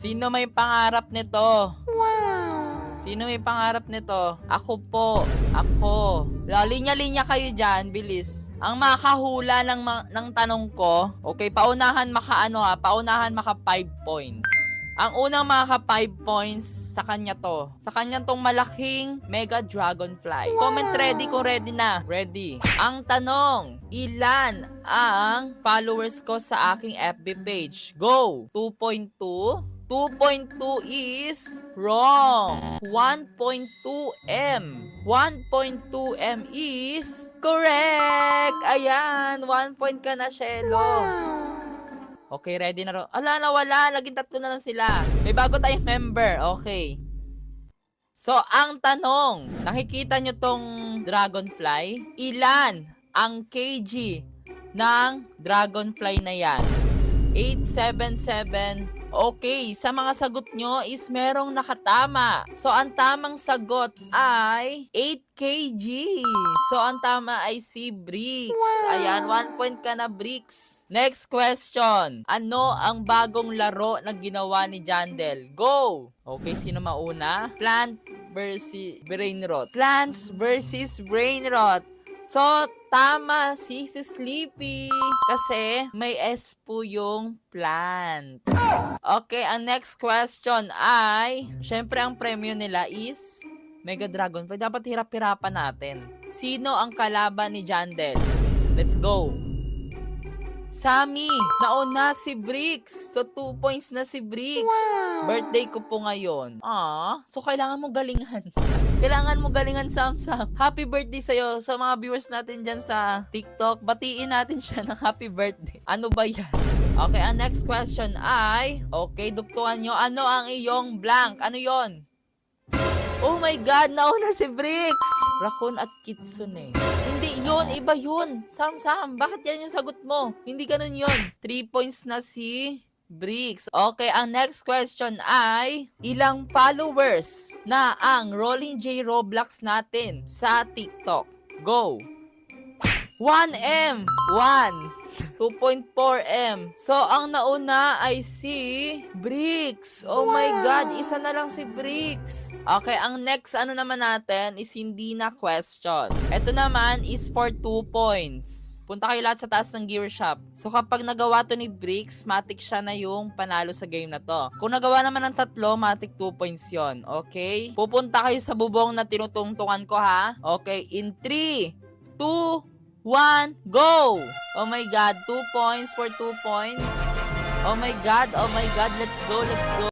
Sino may pangarap nito? Wow. Sino may pangarap nito? Ako po. Ako. Linya-linya kayo dyan. Bilis. Ang makahula ng, ma- ng tanong ko, okay, paunahan maka ano ha, paunahan maka 5 points. Ang unang maka 5 points sa kanya to. Sa kanya tong malaking Mega Dragonfly. Comment ready kung ready na. Ready. Ang tanong, ilan ang followers ko sa aking FB page? Go! 2.2 2.2 is wrong. 1.2M. 1.2M is correct. Ayan, 1 point ka na, Shelo. Okay, ready na ro. Ala, nawala. Naging tatlo na lang sila. May bago tayong member. Okay. So, ang tanong, nakikita nyo tong dragonfly? Ilan ang kg ng dragonfly na yan? 877. Okay, sa mga sagot nyo is merong nakatama. So, ang tamang sagot ay 8 kg. So, ang tama ay si Bricks. Ayan, 1 point ka na, Bricks. Next question. Ano ang bagong laro na ginawa ni Jandel? Go! Okay, sino mauna? Plant versus brain rot. Plants versus brain rot. So, tama si si Sleepy. Kasi may S po yung plant. Okay, ang next question ay, syempre ang premyo nila is Mega Dragon. Dapat hirap-hirapan natin. Sino ang kalaban ni Jandel? Let's go. Sami, nauna si Bricks. So, 2 points na si Bricks. Birthday ko po ngayon. Ah, so kailangan mo galingan. kailangan mo galingan, Sam Sam. Happy birthday sa'yo sa mga viewers natin dyan sa TikTok. Batiin natin siya ng happy birthday. Ano ba yan? Okay, ang next question ay, okay, duktuan nyo, ano ang iyong blank? Ano yon? Oh my God, nauna si Bricks! Raccoon at Kitsune. Yun, iba yun. Sam, Sam, bakit yan yung sagot mo? Hindi ganun yun. 3 points na si Bricks. Okay, ang next question ay, ilang followers na ang Rolling J Roblox natin sa TikTok? Go! 1M! 1! 2.4M. So, ang nauna ay si Bricks. Oh my God, isa na lang si Bricks. Okay, ang next ano naman natin is hindi na question. Ito naman is for 2 points. Punta kayo lahat sa taas ng gear shop. So, kapag nagawa to ni Bricks, matik siya na yung panalo sa game na to. Kung nagawa naman ng tatlo, matik 2 points yon Okay? Pupunta kayo sa bubong na tinutungtungan ko ha. Okay, in 3, 2, 1, go! Oh my God, 2 points for 2 points. Oh my God, oh my God, let's go, let's go.